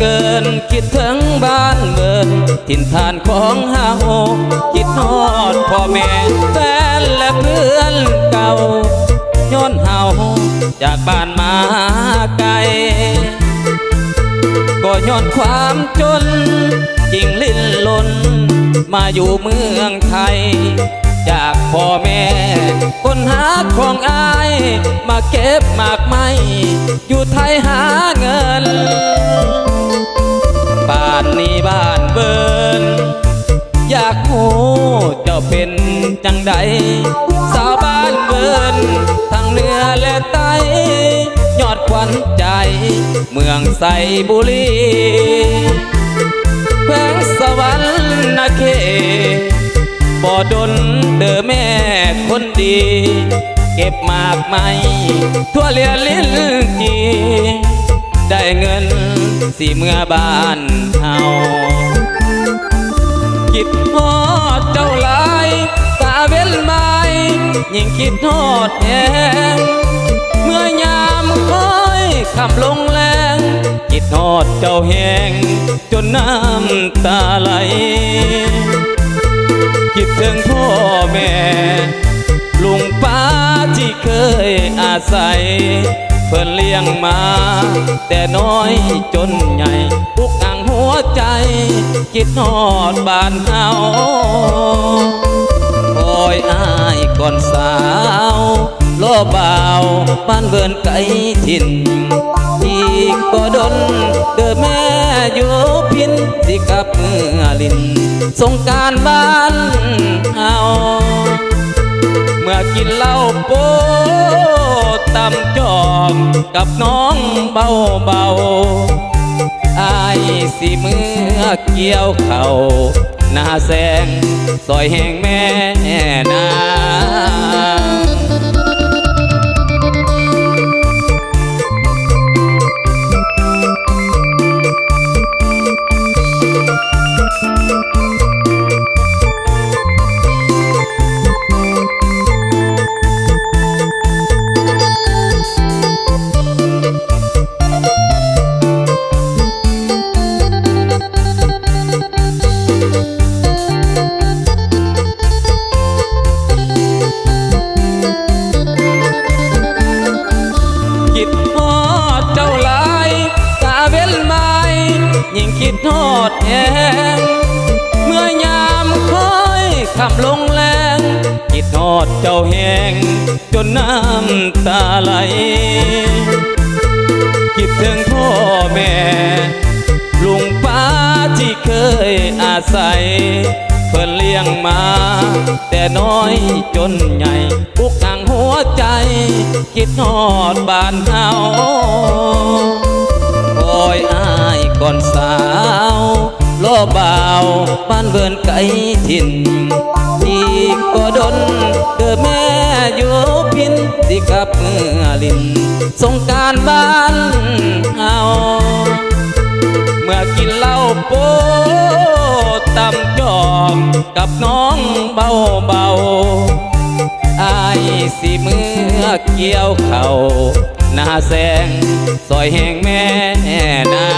เกิน คิดถึงบ้านเบินถิ่นฐานของเฮาคิดฮอดพ่อแม่แฟนและเพื่อนเก่า ย้อนเฮาจากบ้านมาไกลก็ย้อนความจนจริงลิ้นลน มาอยู่เมืองไทย จากพ่อแม่ คนหาของอาย มาเก็บมากไม้อยู่ไทยหาเงินานนี้บ้านเบินอยากโหเจ้าเป็นจังใด สาวบ้านเบินทั้งเหนือและใต้ยอดขวัญใจ เมืองไสบุรีแขวงสวรรค์นาเขตบ่ดนเดอแม่คนดี เก็บมากไหมทั่วเลียลิ้นจี ได้เงินสิเมื่อบ้านเฮาคิดฮอดเจ้าหลายตาเว้นไม้ยิ่งคิดฮอดแหงเมื่อยามคอยคำลงแรงคิดฮอดเจ้าแหงจนน้ำตาไหล คิดถึงพ่อแม่ ลุงป้าที่เคยอาศัย เพื่อนเลี้ยงมา แต่น้อยจนใหญ่อุกอังหัวใจ คิดนอดบ้านเฮาคอยอายก่อนสาวโลบ่าวบ้านเบินไกลถิ่น อีกก็ดน เด้อแม่อยู่พินสิกับเมื่อลิน สงการบ้านเฮาเมื่อกินเหล้าโป๊ตำ องกับน้องเบาเบาไอายสิเมื่อเกี่ยวเข่าหน้าแสงซอยแห่งแม่นา ยิ่งคิดฮอดแหงเมื่อยามคอยคำลงแรงคิดฮอดเจ้าแหงจนน้ำตาไหล คิดถึงพ่อแม่ ลุงป้าที่เคยอาศัย เพื่อนเลี้ยงมา แต่น้อยจนใหญ่ปุกอังหัวใจ คิดฮอดบ้านเฮาคอยอา อนสาวโลบ่าวบ้านเบินไกลถิ่นอีกก็ดนเด้อแม่อยู่พินสิกับเมื่อลินสงการบ้านเฮาเมื่อกินเหล้าโป๊ตำจองกับน้องเบาเบาๆอายสิเมื่อเกี่ยวเข่าหน้าแสงซอยแห่งแม่นา